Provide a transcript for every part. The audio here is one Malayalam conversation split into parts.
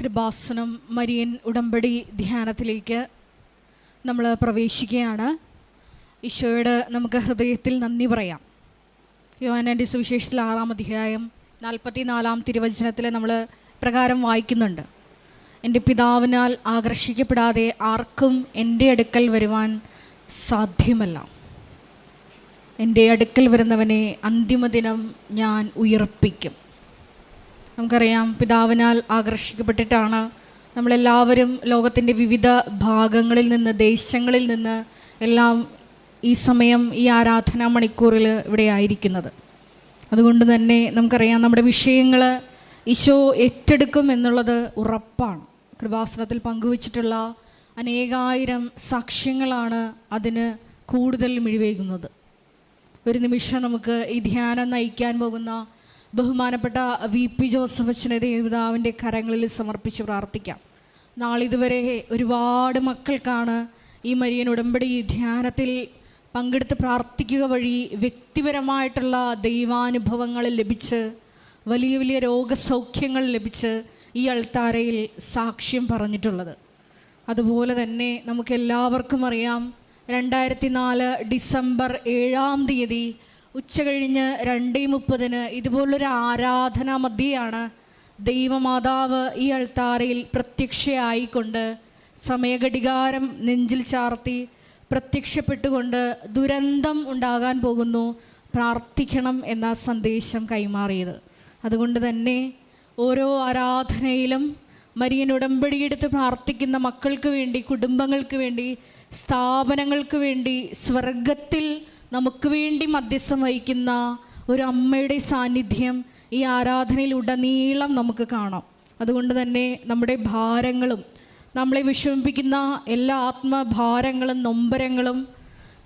കൃപാസനം മരിയൻ ഉടമ്പടി ധ്യാനത്തിലേക്ക് നമ്മൾ പ്രവേശിക്കുകയാണ്. ഈശോയുടെ നമുക്ക് ഹൃദയത്തിൽ നന്ദി പറയാം. യോനാന്റെ സുവിശേഷത്തിൽ ആറാം അധ്യായം നാൽപ്പത്തി നാലാം തിരുവചനത്തിൽ നമ്മൾ പ്രകാരം വായിക്കുന്നുണ്ട്. എന്റെ പിതാവിനാൽ ആകർഷിക്കപ്പെടാതെ ആർക്കും എന്റെ അടുക്കൽ വരുവാൻ സാധ്യമല്ല. എന്റെ അടുക്കൽ വരുന്നവനെ അന്തിമദിനം ഞാൻ ഉയർപ്പിക്കും. നമുക്കറിയാം പിതാവിനാൽ ആകർഷിക്കപ്പെട്ടിട്ടാണ് നമ്മളെല്ലാവരും ലോകത്തിന്റെ വിവിധ ഭാഗങ്ങളിൽ നിന്ന് ദേശങ്ങളിൽ നിന്ന് എല്ലാം ഈ സമയം ഈ ആരാധനാ മണിക്കൂറിൽ ഇവിടെ ആയിരിക്കുന്നത്. അതുകൊണ്ട് തന്നെ നമുക്കറിയാം നമ്മുടെ വിഷയങ്ങൾ ഈശോ ഏറ്റെടുക്കും എന്നുള്ളത് ഉറപ്പാണ്. കൃപാസനത്തിൽ പങ്കുവച്ചിട്ടുള്ള അനേകായിരം സാക്ഷ്യങ്ങളാണ് അതിന് കൂടുതൽ മിഴിവേകുന്നത് ഒരു നിമിഷം നമുക്ക് ഈ ധ്യാനം നയിക്കാൻ പോകുന്ന ബഹുമാനപ്പെട്ട വി പി ജോസഫ് അച്ഛനെ ദേവിതാവിന്റെ കരങ്ങളിൽ സമർപ്പിച്ച് പ്രാർത്ഥിക്കാം. നാളിതുവരെ ഒരുപാട് മക്കൾക്കാണ് ഈ മരിയൻ ഉടമ്പടി ധ്യാനത്തിൽ പങ്കെടുത്ത് പ്രാർത്ഥിക്കുക വഴി വ്യക്തിപരമായിട്ടുള്ള ദൈവാനുഭവങ്ങൾ ലഭിച്ച് വലിയ വലിയ രോഗസൗഖ്യങ്ങൾ ലഭിച്ച് ഈ അൾത്താരയിൽ സാക്ഷ്യം പറഞ്ഞിട്ടുള്ളത്. അതുപോലെ തന്നെ നമുക്കെല്ലാവർക്കും അറിയാം രണ്ടായിരത്തി നാല് ഡിസംബർ ഏഴാം തീയതി ഉച്ച കഴിഞ്ഞ് രണ്ടേ മുപ്പതിന് ഇതുപോലൊരു ആരാധനാ മധ്യയാണ് ദൈവമാതാവ് ഈ അൾത്താരയിൽ പ്രത്യക്ഷയായിക്കൊണ്ട് സമയഘടികാരം നെഞ്ചിൽ ചാർത്തി പ്രത്യക്ഷപ്പെട്ടുകൊണ്ട് ദുരന്തം ഉണ്ടാകാൻ പോകുന്നു. പ്രാർത്ഥിക്കണം എന്ന സന്ദേശം കൈമാറിയത്. അതുകൊണ്ട് തന്നെ ഓരോ ആരാധനയിലും മരിയൻ ഉടമ്പടിയെടുത്ത് പ്രാർത്ഥിക്കുന്ന മക്കൾക്ക് വേണ്ടി കുടുംബങ്ങൾക്ക് വേണ്ടി സ്ഥാപനങ്ങൾക്ക് വേണ്ടി സ്വർഗത്തിൽ നമുക്ക് വേണ്ടി മധ്യസ്ഥം വഹിക്കുന്ന ഒരു അമ്മയുടെ സാന്നിധ്യം ഈ ആരാധനയിൽ ഉടനീളം നമുക്ക് കാണാം. അതുകൊണ്ട് തന്നെ നമ്മുടെ ഭാരങ്ങളും നമ്മളെ വിഷമിപ്പിക്കുന്ന എല്ലാ ആത്മഭാരങ്ങളും നൊമ്പരങ്ങളും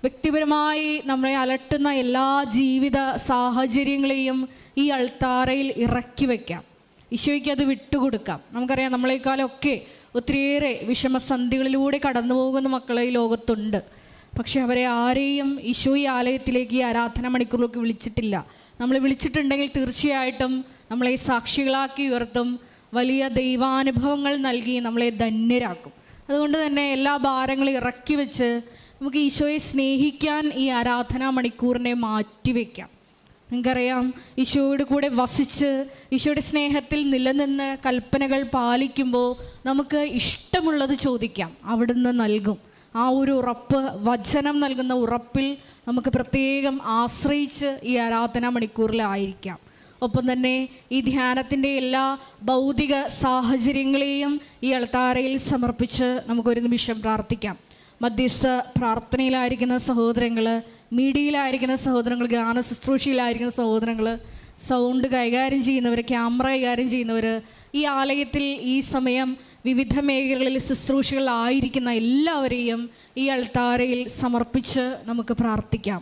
വ്യക്തിപരമായി നമ്മളെ അലട്ടുന്ന എല്ലാ ജീവിത സാഹചര്യങ്ങളെയും ഈ അൾത്താറയിൽ ഇറക്കി വയ്ക്കാം ഈശോയ്ക്ക് അത് വിട്ടുകൊടുക്കാം. നമുക്കറിയാം നമ്മളെക്കാളൊക്കെ ഒത്തിരിയേറെ വിഷമസന്ധികളിലൂടെ കടന്നു പോകുന്ന മക്കളെ ഈ ലോകത്തുണ്ട്. പക്ഷെ അവരെ ആരെയും ഈശോ ഈ ആലയത്തിലേക്ക് ഈ ആരാധന മണിക്കൂറിലേക്ക് വിളിച്ചിട്ടില്ല. നമ്മൾ വിളിച്ചിട്ടുണ്ടെങ്കിൽ തീർച്ചയായിട്ടും നമ്മളെ സാക്ഷികളാക്കി ഉയർത്തും. വലിയ ദൈവാനുഭവങ്ങൾ നൽകി നമ്മളെ ധന്യരാക്കും. അതുകൊണ്ട് തന്നെ എല്ലാ ഭാരങ്ങളും ഇറക്കി വെച്ച് നമുക്ക് ഈശോയെ സ്നേഹിക്കാൻ ഈ ആരാധനാ മണിക്കൂറിനെ മാറ്റിവെക്കാം നിങ്ങൾക്കറിയാം ഈശോയുടെ കൂടെ വസിച്ച് ഈശോയുടെ സ്നേഹത്തിൽ നിലനിന്ന് കൽപ്പനകൾ പാലിക്കുമ്പോൾ നമുക്ക് ഇഷ്ടമുള്ളത് ചോദിക്കാം. അവിടുന്ന് നൽകും. ആ ഒരു ഉറപ്പ് വചനം നൽകുന്ന ഉറപ്പിൽ നമുക്ക് പ്രത്യേകം ആശ്രയിച്ച് ഈ ആരാധനാ മണിക്കൂറിലായിരിക്കാം. ഒപ്പം തന്നെ ഈ ധ്യാനത്തിന്റെ എല്ലാ ഭൗതിക സാഹചര്യങ്ങളെയും ഈ അൾത്താരയിൽ സമർപ്പിച്ച് നമുക്കൊരു നിമിഷം പ്രാർത്ഥിക്കാം. മധ്യസ്ഥ പ്രാർത്ഥനയിലായിരിക്കുന്ന സഹോദരങ്ങൾ മീഡിയയിലായിരിക്കുന്ന സഹോദരങ്ങൾ ഗാന ശുശ്രൂഷയിലായിരിക്കുന്ന സഹോദരങ്ങൾ സൗണ്ട് കൈകാര്യം ചെയ്യുന്നവർ ക്യാമറ കൈകാര്യം ചെയ്യുന്നവർ ഈ ആലയത്തിൽ ഈ സമയം വിവിധ മേഖലകളിൽ ശുശ്രൂഷകളായിരിക്കുന്ന എല്ലാവരെയും ഈ അൾത്താരയിൽ സമർപ്പിച്ച് നമുക്ക് പ്രാർത്ഥിക്കാം.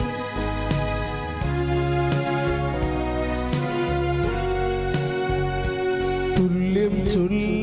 ചൊല്ല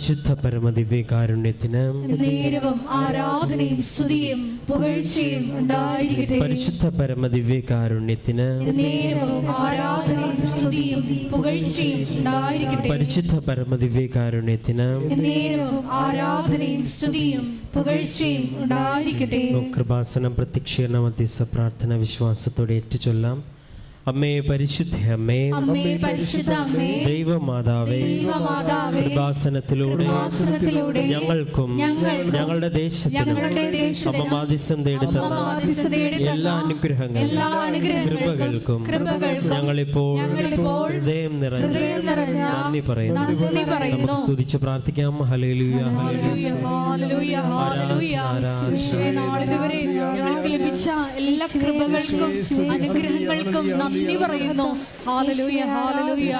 പരിശുദ്ധ പരമദിവ്യകാരുണ്യത്തിന് നേരവും ആരാധനയും സ്തുതിയും പുകഴ്ചയും ഉണ്ടായിരിക്കട്ടെ. പരിശുദ്ധ പരമദിവ്യകാരുണ്യത്തിന് നേരവും ആരാധനയും സ്തുതിയും പുകഴ്ചയും ഉണ്ടായിരിക്കട്ടെ. പരിശുദ്ധ പരമദിവ്യകാരുണ്യത്തിന് നേരവും ആരാധനയും സ്തുതിയും പുകഴ്ചയും ഉണ്ടായിരിക്കട്ടെ. കൃപാസനം പ്രത്യക്ഷീകരണ മധ്യസ്ഥ പ്രാർത്ഥന വിശ്വാസത്തോടെ ഏറ്റുചൊല്ലാം. അമ്മേ പരിശുദ്ധ അമ്മേ അമ്മേ പരിശുദ്ധ അമ്മേ ദൈവമാതാവേ ദൈവമാതാവേ കൃപാസനത്തിലൂടെ കൃപാസനത്തിലൂടെ ഞങ്ങൾക്കും ഞങ്ങളുടെ ദേശത്തിനും ഞങ്ങളുടെ ദേശത്തിനും അമ്മമാദിസം അമ്മ അമ്മമാദിസം തേടി എല്ലാ അനുഗ്രഹങ്ങളും എല്ലാ അനുഗ്രഹങ്ങളും കൃപകൾക്കും കൃപകൾക്കും ഞങ്ങൾ ഇപ്പോൾ ഹൃദയം നിറഞ്ഞ നന്ദി പറയുന്നു. നന്ദി പറയുന്നു. നമുക്ക് സ്തുതിച്ച് പ്രാർത്ഥിക്കാം. Hallelujah hallelujah. ഹല്ലേലൂയ ഹലേലുയ ഞങ്ങൾക്ക് ലഭിച്ച എല്ലാ കൃപകൾക്കും അനുഗ്രഹങ്ങൾക്കും നന്ദി നന്ദി പറയുന്നു. ഹാലലൂയ ഹാലലൂയ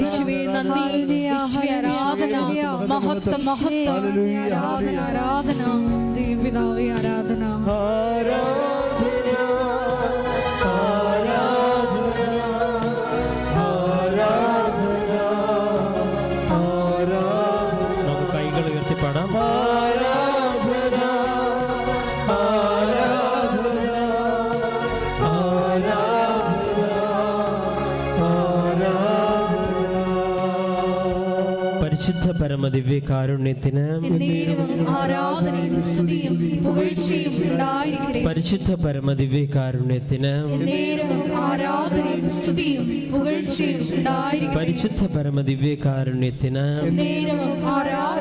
യേശുവേ നന്ദി. യേശുവേ ആരാധന. മഹത്വം മഹത്വം. ആരാധന. ആരാധന ദൈവപിതാവേ ആരാധന. ആരാധന. പരമദിവ്യ കാരുണ്യത്തിന് പരിശുദ്ധ പരമദിവ്യ കാരുണ്യത്തിന് പരിശുദ്ധ പരമദിവ്യ കാരുണ്യത്തിന്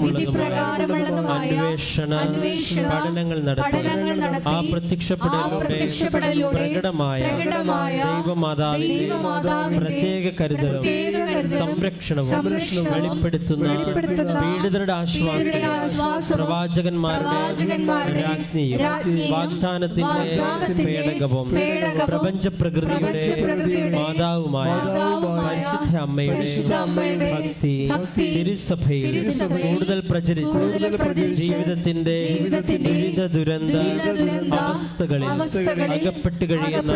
വിധിപ്രകാരമുള്ളതുമായ പഠനങ്ങൾ നടത്തി ആ പ്രത്യക്ഷപ്പെടലിലൂടെ പ്രകടമായ ദൈവമാതാവിന്റെ പ്രത്യേക കരുതലും സംരക്ഷണവും വെളിപ്പെടുത്തുന്ന പീഡിതരുടെ ആശ്വാസം പ്രവാചകന്മാരുടെ രാജ്ഞിയും വാഗ്ദാനത്തിന്റെ പേടകവും പ്രപഞ്ച പ്രകൃതിയുടെ മാതാവുമായ പരിശുദ്ധ അമ്മയുടെ ഭക്തി തിരുസഭയിൽ കൂടുതൽ പ്രചരിച്ച് ജീവിതത്തിന്റെ ദുരിത ദുരന്ത അവസ്ഥകളിൽ അകപ്പെട്ട് കഴിയുന്ന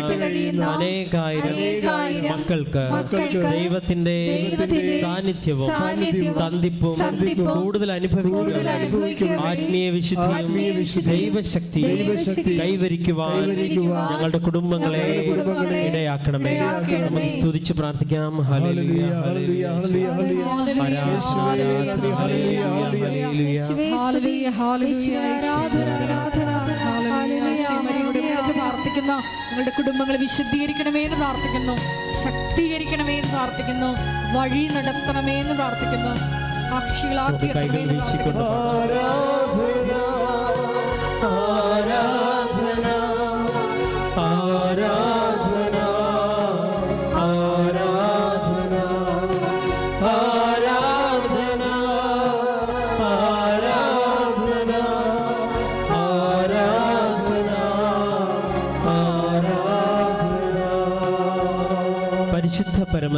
അനേകായിരം മക്കൾക്ക് ദൈവത്തിന്റെ സാന്നിധ്യവും സന്ധിപ്പും കൂടുതൽ അനുഭവിക്കുന്ന ആത്മീയ വിശുദ്ധിയും ദൈവശക്തി കൈവരിക്കുവാൻ ഞങ്ങളുടെ കുടുംബങ്ങളെ ഇടയാക്കണമേ. നമുക്ക് സ്തുതിച്ച് പ്രാർത്ഥിക്കാം. ഹലിയ ആരാധന പ്രാർത്ഥിക്കുന്നു നിങ്ങളുടെ കുടുംബങ്ങളെ വിശുദ്ധീകരിക്കണമേ എന്ന് പ്രാർത്ഥിക്കുന്നു. ശക്തീകരിക്കണമേ എന്ന് പ്രാർത്ഥിക്കുന്നു. വഴി നടത്തണമേ എന്ന് പ്രാർത്ഥിക്കുന്നു. സാക്ഷികളാക്കി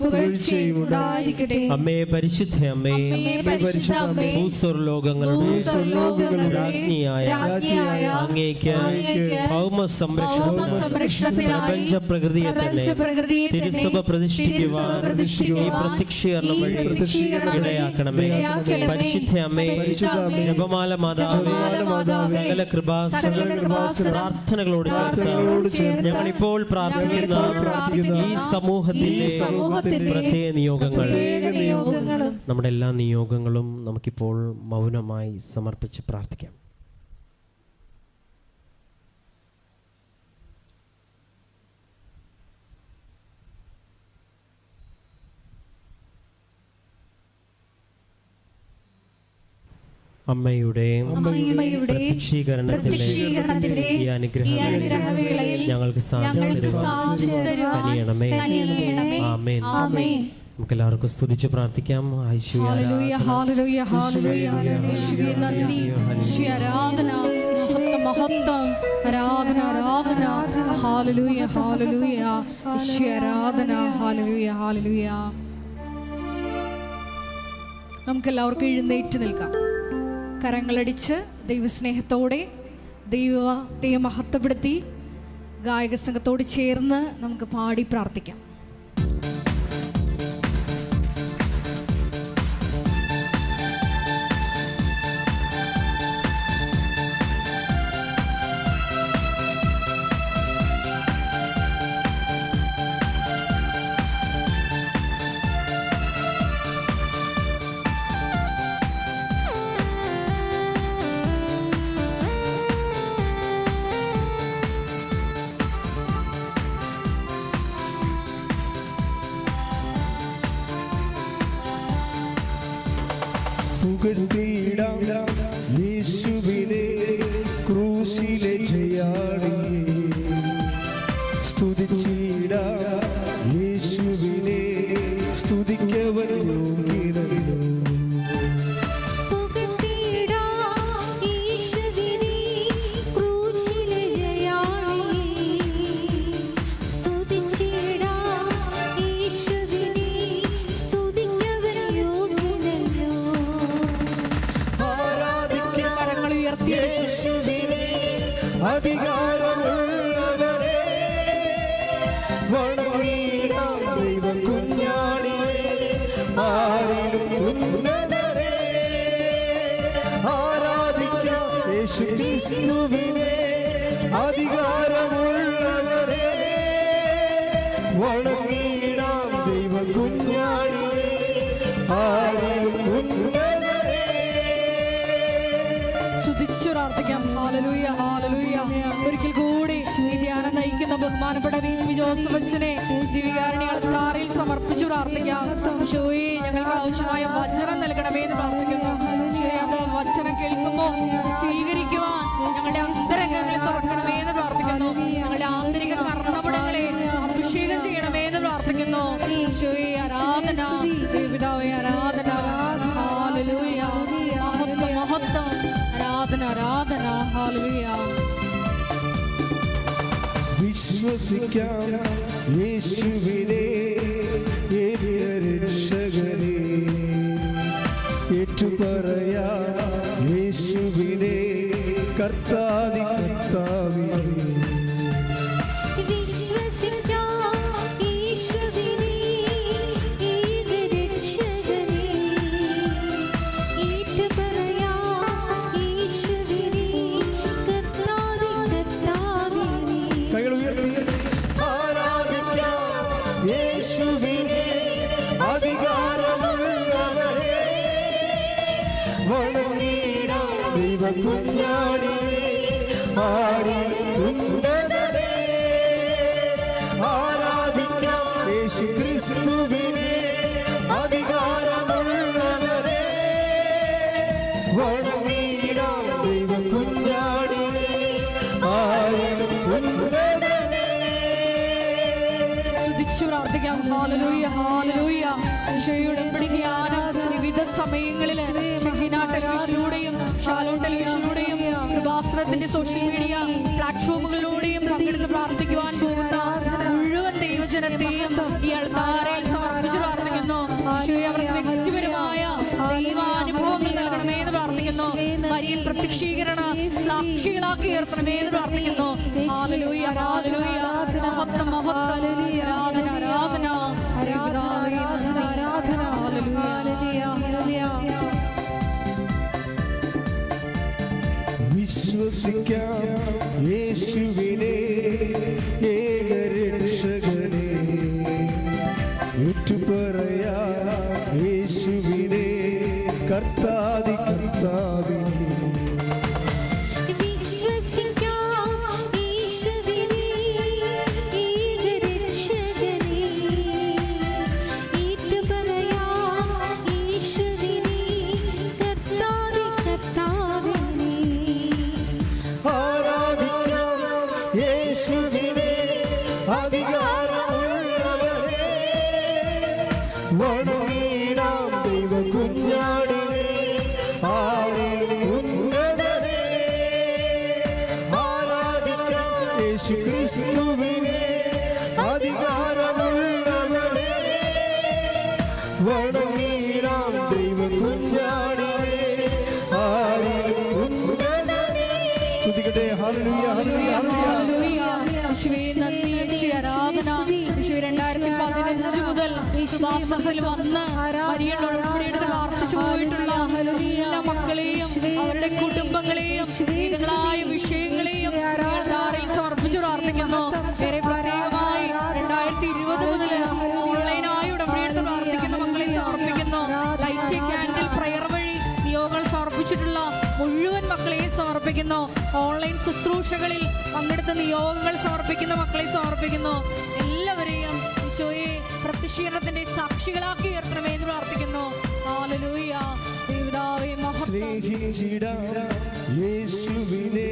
പുകഴ്ചയും ഉണ്ടായിരിക്കട്ടെ അമ്മേ പരിശുദ്ധ അമ്മേ അമ്മേ പരിശുദ്ധ രാജ്ഞിയായ അങ്ങേക്ക് ഭൗമ സംരക്ഷണം ഭൗമ സംരക്ഷണത്തിനായി പ്രപഞ്ച പ്രകൃതിയെ തന്നെ തിരുസഭ പ്രതിഷ്ഠിക്കുവാൻ ഈ പ്രത്യക്ഷീകരണം വഴി ഇടയാക്കണമേ. പരിശുദ്ധ അമ്മേ ജപമാല മാതാവേ സകല കൃപാസന പ്രാർത്ഥനകളോട് ചേർത്ത് ചേർത്ത് ഞങ്ങളിപ്പോൾ പ്രാർത്ഥിക്കുന്ന ഈ സമൂഹത്തിലെ ഈ സമൂഹത്തിന്റെ പ്രത്യേക നിയോഗങ്ങൾ നമ്മുടെ എല്ലാ നിയോഗങ്ങളും നമുക്കിപ്പോൾ മൗനമായി സമർപ്പിച്ച് പ്രാർത്ഥിക്കാം. അമ്മയുടെ പ്രത്യക്ഷീകരണത്തിന്റെ ഈ അനുഗ്രഹവേളയിൽ ഞങ്ങൾക്ക് ഞങ്ങൾക്ക് സാധിച്ചു തരുവാൻ കനിയണമേ. കനിയണമേ. ആമേൻ. ആമേൻ. നമുക്ക് എല്ലാവർക്കും സ്തുതിച്ച് പ്രാർത്ഥിക്കാം. മഹത്വം ആരാധന ആരാധന. ആരാധന. നമുക്ക് എല്ലാവർക്കും എഴുന്നേറ്റ് നിൽക്കാം. കരങ്ങളടിച്ച് ദൈവസ്നേഹത്തോടെ ദൈവത്തെ മഹത്വപ്പെടുത്തി ഗായക സംഘത്തോട് ചേർന്ന് നമുക്ക് പാടി പ്രാർത്ഥിക്കാം. സ്തുതിച്ചു പ്രാർത്ഥിക്കാം ഹാലലൂയ ഹാലലൂയ ഒരിക്കൽ കൂടി ധ്യാനം നയിക്കുന്ന ബഹുമാനപ്പെട്ട വി. ജോസഫ് അച്ഛനെ ജീവികാരണികൾ കാറിൽ സമർപ്പിച്ചു പ്രാർത്ഥിക്കാം. ഷോയെ ഞങ്ങൾക്ക് ആവശ്യമായ വചനം നൽകണമേ എന്ന് പ്രാർത്ഥിക്കുന്നു. അത് വചനം കേൾക്കുമ്പോൾ സ്വീകരിക്കുവാൻ ഞങ്ങളുടെ അന്തരംഗങ്ങളെ തുറക്കണമേ എന്ന് പ്രാർത്ഥിക്കുന്നു. ഞങ്ങളുടെ ആന്തരിക കർണപടങ്ങളെ അഭിഷേകം ചെയ്യണമേ എന്ന് പ്രാർത്ഥിക്കുന്നു. ആരാധന. ദേവിതാവേ ആരാധന. മഹത്വം മഹത്വം. ആരാധന ആരാധന. ഹാലലൂയ വിശ്വസിക്കാം യേശുവിനെ രക്ഷകരെ ഏറ്റുപറയാ യേശുവിനെ കർത്താതി കർത്താവിനെ. പ്രാർത്ഥിക്കാം. ഹാലലൂയ ഹാലലൂയ ഈശോയുടെ ധ്യാനം. വിവിധ സമയങ്ങളിൽ ടെലിവിഷനിലൂടെയും ഷാലോൺ ടെലിവിഷനിലൂടെയും കൃപാസ്ത്രത്തിന്റെ സോഷ്യൽ മീഡിയ പ്ലാറ്റ്ഫോമുകളിലൂടെയും പങ്കെടുത്ത് പ്രാർത്ഥിക്കുവാൻ പോകുന്ന മുഴുവൻ ദൈവജനത്തെയും ഈ അൾത്താരയിൽ സമർപ്പിച്ച് പ്രാർത്ഥിക്കുന്നു. അവർക്ക് വ്യക്തിപരമായ ദൈവാനുഭവങ്ങൾ നൽകണമേ എന്ന് പ്രാർത്ഥിക്കുന്നു. മരിയൻ പ്രത്യക്ഷീകരണ സാക്ഷികളാക്കി ഉയർത്തണമേ എന്ന് പ്രാർത്ഥിക്കുന്നു. വിശ്വസിക്കാം യേശുവിനെ ഏകരക്ഷകനെ ഏറ്റുപറയാ യേശുവിനെ കർത്താതി നന്ദി. യേശുവേ ആരാധന. യേശുവേ രണ്ടായിരത്തി പതിനഞ്ച് മുതൽ വിശ്വാസത്തിൽ വന്ന് മരിയയുടെ ഉടമ്പടിയുടെ പ്രാർത്ഥിച്ചു പോയിട്ടുള്ള എല്ലാ മക്കളെയും അവരുടെ കുടുംബങ്ങളെയും വിഷയങ്ങളെയും സമർപ്പിച്ചു പ്രാർത്ഥിക്കുന്നു. സമർപ്പിക്കുന്നു. ഓൺലൈൻ ശുശ്രൂഷകളിൽ പങ്കെടുത്ത നിയോഗങ്ങൾ സമർപ്പിക്കുന്ന മക്കളെ സമർപ്പിക്കുന്നു. എല്ലാവരെയും ഈശോയെ പ്രത്യക്ഷീകരണത്തിന്റെ സാക്ഷികളാക്കി ഉയർത്തണമേ എന്ന് പ്രാർത്ഥിക്കുന്നു. സ്നേഹിച്ചിടാം യേശുവിനെ.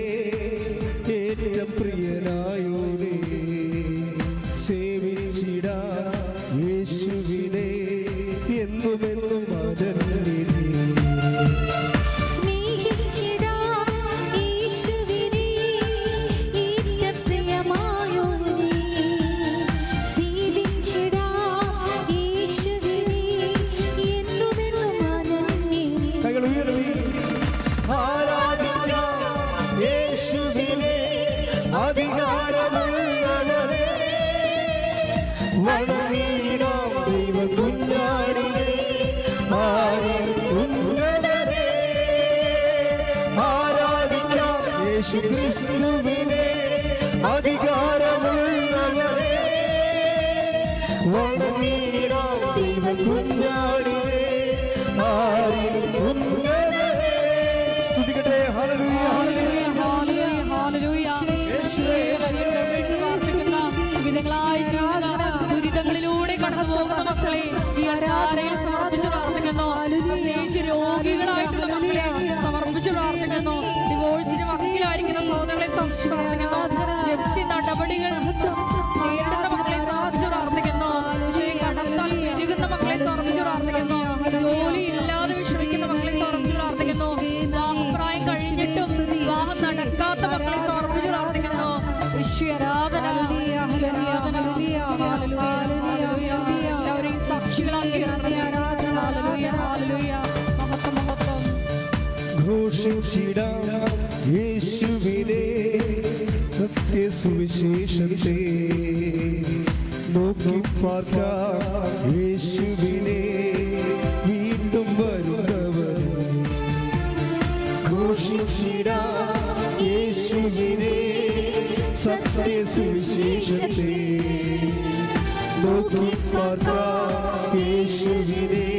ദുരിതങ്ങളിലൂടെ ഘോഷിച്ചിടാം യേശുവിനെ സത്യസുവിശേഷത്തെ. നോക്കി പാർക്കാം യേശുവിനെ വീണ്ടും വരുന്നവർ ഘോഷിച്ചിടാം യേശുവിനെ സത്യസുവിശേഷത്തെ. നോക്കി പാർക്കാം യേശുവിനെ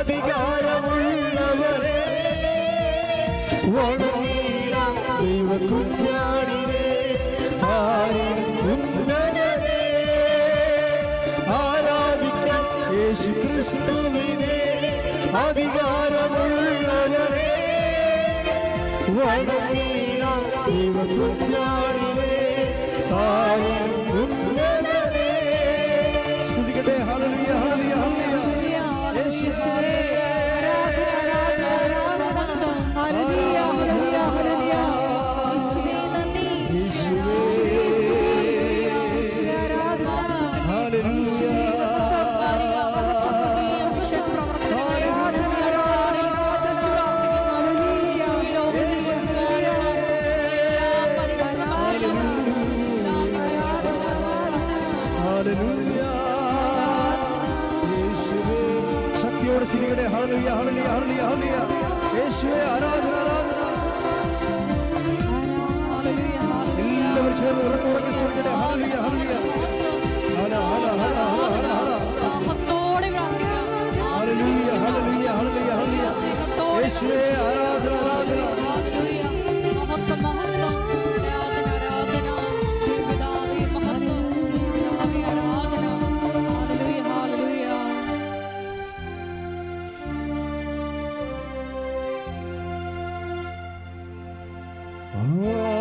അധികാരമുള്ളവരെ വണങ്ങിട ദൈവ കുഞ്ഞാടിനെ ഉന്നതരെ ആരാധിക്കാൻ യേശു അധികാരമുള്ളവരെ വണങ്ങി Oh.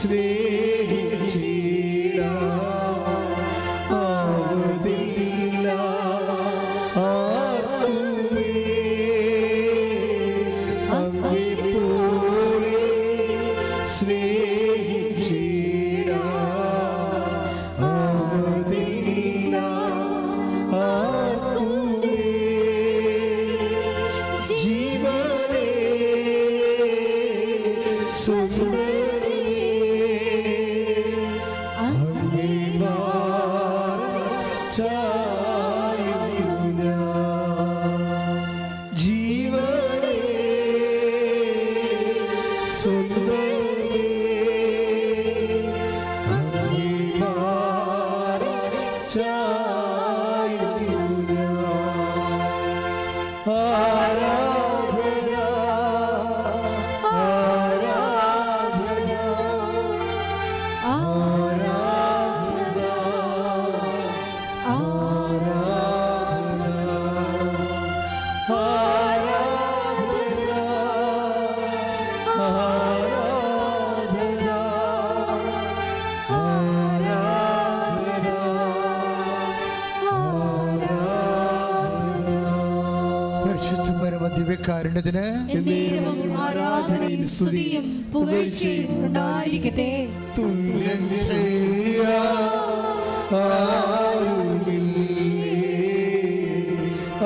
Shri. തീർച്ചയും ഉണ്ടായിരിക്കട്ടെ തുല്യം ചെയ്യാ ആരുമില്ലേ?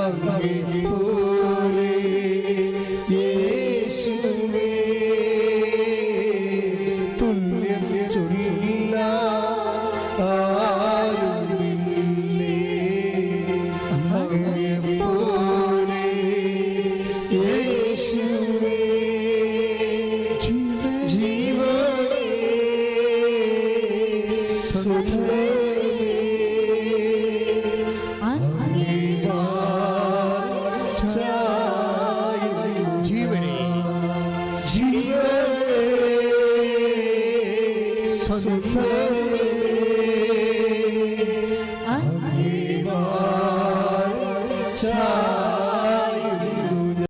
അങ്ങേ